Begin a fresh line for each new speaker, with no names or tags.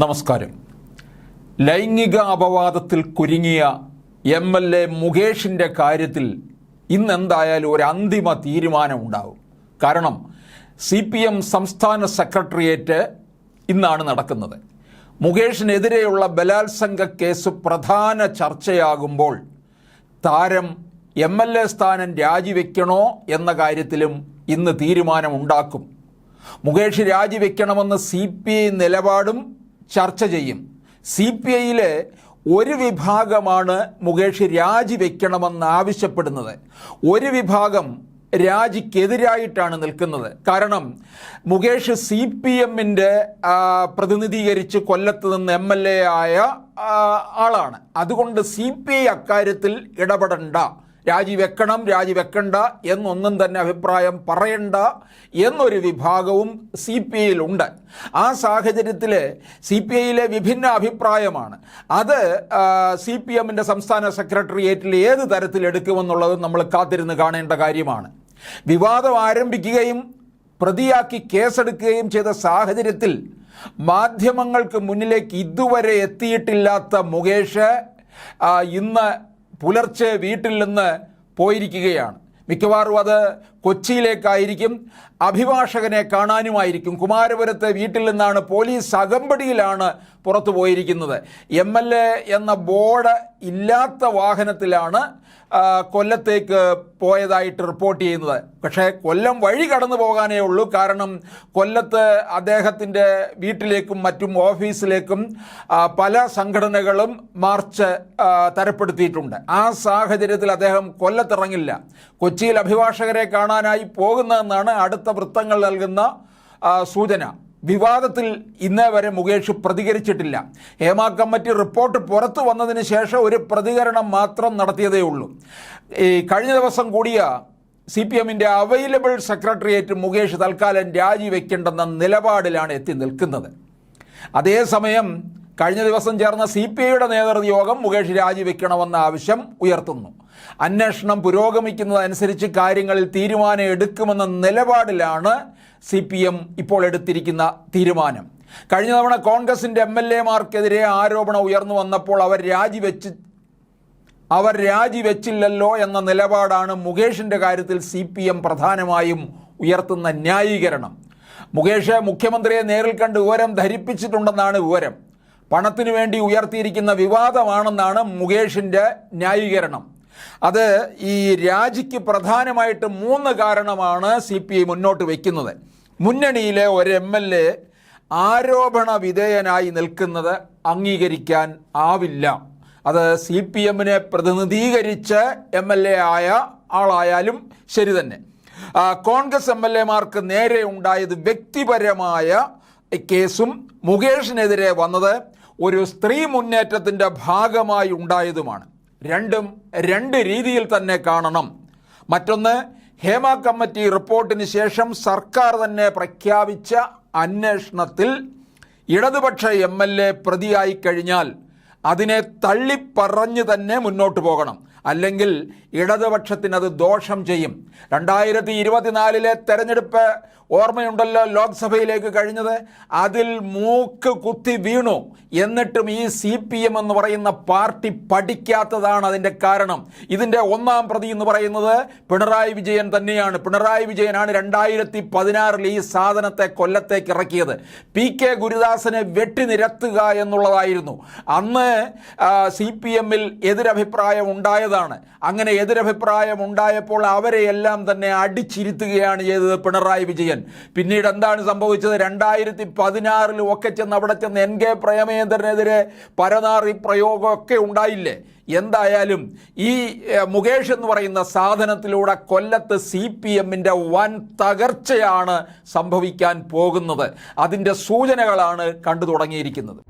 നമസ്കാരം. ലൈംഗിക അപവാദത്തിൽ കുരുങ്ങിയ എം എൽ എ മുകേഷിന്റെ കാര്യത്തിൽ ഇന്നെന്തായാലും ഒരു അന്തിമ തീരുമാനം ഉണ്ടാവും. കാരണം സി പി എം സംസ്ഥാന സെക്രട്ടേറിയറ്റ് ഇന്നാണ് നടക്കുന്നത്. മുകേഷിനെതിരെയുള്ള ബലാത്സംഗ കേസ് പ്രധാന ചർച്ചയാകുമ്പോൾ താരം എം എൽ എ സ്ഥാനം രാജിവെക്കണോ എന്ന കാര്യത്തിലും ഇന്ന് തീരുമാനമുണ്ടാക്കും. മുകേഷ് രാജിവെക്കണമെന്ന് സി പി ഐ നിലപാടും ചർച്ച ചെയ്യും. സി പി ഐയിലെ ഒരു വിഭാഗമാണ് മുകേഷ് രാജിവെക്കണമെന്ന് ആവശ്യപ്പെടുന്നത്. ഒരു വിഭാഗം രാജിക്കെതിരായിട്ടാണ് നിൽക്കുന്നത്. കാരണം മുകേഷ് സി പി എമ്മിന്റെ പ്രതിനിധീകരിച്ച് കൊല്ലത്ത് നിന്ന് എം എൽ എ ആയ ആളാണ്. അതുകൊണ്ട് സി പി ഐ അക്കാര്യത്തിൽ ഇടപെടണ്ട. രാജിവെക്കണം രാജിവെക്കണ്ട എന്നൊന്നും തന്നെ അഭിപ്രായം പറയണ്ട എന്നൊരു വിഭാഗവും സി പി ഐയിലുണ്ട്. ആ സാഹചര്യത്തിൽ സി പി ഐയിലെ വിഭിന്ന അഭിപ്രായമാണ്. അത് സി പി എമ്മിന്റെ സംസ്ഥാന സെക്രട്ടേറിയറ്റിൽ ഏത് തരത്തിൽ എടുക്കുമെന്നുള്ളത് നമ്മൾ കാത്തിരുന്ന് കാണേണ്ട കാര്യമാണ്. വിവാദം ആരംഭിക്കുകയും പ്രതിയാക്കി കേസെടുക്കുകയും ചെയ്ത സാഹചര്യത്തിൽ മാധ്യമങ്ങൾക്ക് മുന്നിലേക്ക് ഇതുവരെ എത്തിയിട്ടില്ലാത്ത മുകേഷ് ഇന്ന് പുലർച്ചെ വീട്ടിൽ നിന്ന് പോയിരിക്കുകയാണ്. മിക്കവാറും അത് കൊച്ചിയിലേക്കായിരിക്കും അഭിഭാഷകനെ കാണാനുമായിരിക്കും. കുമാരപുരത്തെ വീട്ടിൽ നിന്നാണ് പോലീസ് അകമ്പടിയിലാണ് പുറത്തു പോയിരിക്കുന്നത്. എം എന്ന ബോർഡ് ഇല്ലാത്ത വാഹനത്തിലാണ് കൊല്ലത്തേക്ക് പോയതായിട്ട് റിപ്പോർട്ട് ചെയ്യുന്നത്. പക്ഷേ കൊല്ലം വഴി കടന്നു പോകാനേ ഉള്ളൂ. കാരണം കൊല്ലത്ത് അദ്ദേഹത്തിന്റെ വീട്ടിലേക്കും മറ്റും ഓഫീസിലേക്കും പല സംഘടനകളും മാർച്ച് തരപ്പെടുത്തിയിട്ടുണ്ട്. ആ സാഹചര്യത്തിൽ അദ്ദേഹം കൊല്ലത്തിറങ്ങില്ല. കൊച്ചിയിൽ അഭിഭാഷകരെ കാണാനായി പോകുന്നതെന്നാണ് അടുത്ത വൃത്തങ്ങൾ നൽകുന്ന സൂചന. വിവാദത്തിൽ ഇന്നേ വരെ മുകേഷ് പ്രതികരിച്ചിട്ടില്ല. ഹേമ കമ്മിറ്റി റിപ്പോർട്ട് പുറത്തു വന്നതിന് ശേഷം ഒരു പ്രതികരണം മാത്രം നടത്തിയതേ ഉള്ളൂ. ഈ കഴിഞ്ഞ ദിവസം കൂടിയ സി പി എമ്മിന്റെ അവൈലബിൾ സെക്രട്ടേറിയറ്റ് മുകേഷ് തൽക്കാലം രാജിവെക്കേണ്ടെന്ന നിലപാടിലാണ് എത്തി നിൽക്കുന്നത്. അതേസമയം കഴിഞ്ഞ ദിവസം ചേർന്ന സി പി ഐയുടെ നേതൃയോഗം മുകേഷ് രാജിവെക്കണമെന്ന ആവശ്യം ഉയർത്തുന്നു. അന്വേഷണം പുരോഗമിക്കുന്നതനുസരിച്ച് കാര്യങ്ങളിൽ തീരുമാനം എടുക്കുമെന്ന നിലപാടിലാണ് സി പി എം ഇപ്പോൾ എടുത്തിരിക്കുന്ന തീരുമാനം. കഴിഞ്ഞ തവണ കോൺഗ്രസിന്റെ എം എൽ എമാർക്കെതിരെ ആരോപണം ഉയർന്നു വന്നപ്പോൾ അവർ രാജിവെച്ച് അവർ രാജിവെച്ചില്ലല്ലോ എന്ന നിലപാടാണ് മുകേഷിന്റെ കാര്യത്തിൽ സി പി എം പ്രധാനമായും ഉയർത്തുന്ന ന്യായീകരണം. മുകേഷ് മുഖ്യമന്ത്രിയെ നേരിൽ കണ്ട് വിവരം ധരിപ്പിച്ചിട്ടുണ്ടെന്നാണ് വിവരം. പണത്തിനു വേണ്ടി ഉയർത്തിയിരിക്കുന്ന വിവാദമാണെന്നാണ് മുകേഷിന്റെ ന്യായീകരണം. അത് ഈ രാജിക്ക് പ്രധാനമായിട്ട് മൂന്ന് കാരണമാണ് സി പി ഐ മുന്നോട്ട് വയ്ക്കുന്നത് മുന്നണിയിലെ ഒരു എം എൽ എ ആരോപണ വിധേയനായി നിൽക്കുന്നത് അംഗീകരിക്കാൻ ആവില്ല. അത് സി പി എമ്മിനെ പ്രതിനിധീകരിച്ച് എം എൽ എ ആയ ആളായാലും ശരി തന്നെ. കോൺഗ്രസ് എം എൽ എമാർക്ക് നേരെ ഉണ്ടായത് വ്യക്തിപരമായ കേസും മുകേഷിനെതിരെ വന്നത് ഒരു സ്ത്രീ മുന്നേറ്റത്തിന്റെ ഭാഗമായി ഉണ്ടായതുമാണ്. രണ്ടും രണ്ട് രീതിയിൽ തന്നെ കാണണം. മറ്റൊന്ന് ഹേമ കമ്മിറ്റി റിപ്പോർട്ടിന് ശേഷം സർക്കാർ തന്നെ പ്രഖ്യാപിച്ച അന്വേഷണത്തിൽ ഇടതുപക്ഷ എം എൽ എ പ്രതിയായി കഴിഞ്ഞാൽ അതിനെ തള്ളിപ്പറഞ്ഞ് തന്നെ മുന്നോട്ട് പോകണം. അല്ലെങ്കിൽ ഇടതുപക്ഷത്തിന് അത് ദോഷം ചെയ്യും. രണ്ടായിരത്തി ഇരുപത്തിനാലിലെ തെരഞ്ഞെടുപ്പ് ഓർമ്മയുണ്ടല്ലോ ലോക്സഭയിലേക്ക് കഴിഞ്ഞത്. അതിൽ മൂക്ക് കുത്തി വീണു. എന്നിട്ടും ഈ സി പി എം എന്ന് പറയുന്ന പാർട്ടി പഠിക്കാത്തതാണ് അതിന്റെ കാരണം. ഇതിന്റെ ഒന്നാം പ്രതി എന്ന് പറയുന്നത് പിണറായി വിജയൻ തന്നെയാണ്. പിണറായി വിജയനാണ് രണ്ടായിരത്തി പതിനാറിൽ ഈ സാധനത്തെ കൊല്ലത്തേക്ക് ഇറക്കിയത്. പി കെ ഗുരുദാസനെ വെട്ടിനിരത്തുക എന്നുള്ളതായിരുന്നു. അന്ന് സി പി എമ്മിൽ എതിരഭിപ്രായം ഉണ്ടായതാണ് അങ്ങനെ എതിരഭിപ്രായം ഉണ്ടായപ്പോൾ അവരെയെല്ലാം തന്നെ അടിച്ചിരുത്തുകയാണ് ചെയ്തത് പിണറായി വിജയൻ. പിന്നീട് എന്താണ് സംഭവിച്ചത്? രണ്ടായിരത്തി പതിനാറിൽ ഒക്കെ ചെന്ന് അവിടെ ചെന്ന് എൻ കെ പ്രേമേന്ദ്രനെതിരെ പരനാറി പ്രയോഗമൊക്കെ ഉണ്ടായില്ലേ? എന്തായാലും ഈ മുകേഷ് എന്ന് പറയുന്ന സാധനത്തിലൂടെ കൊല്ലത്ത് സി പി എമ്മിന്റെ വൻ തകർച്ചയാണ് സംഭവിക്കാൻ പോകുന്നത്. അതിന്റെ സൂചനകളാണ് കണ്ടു തുടങ്ങിയിരിക്കുന്നത്.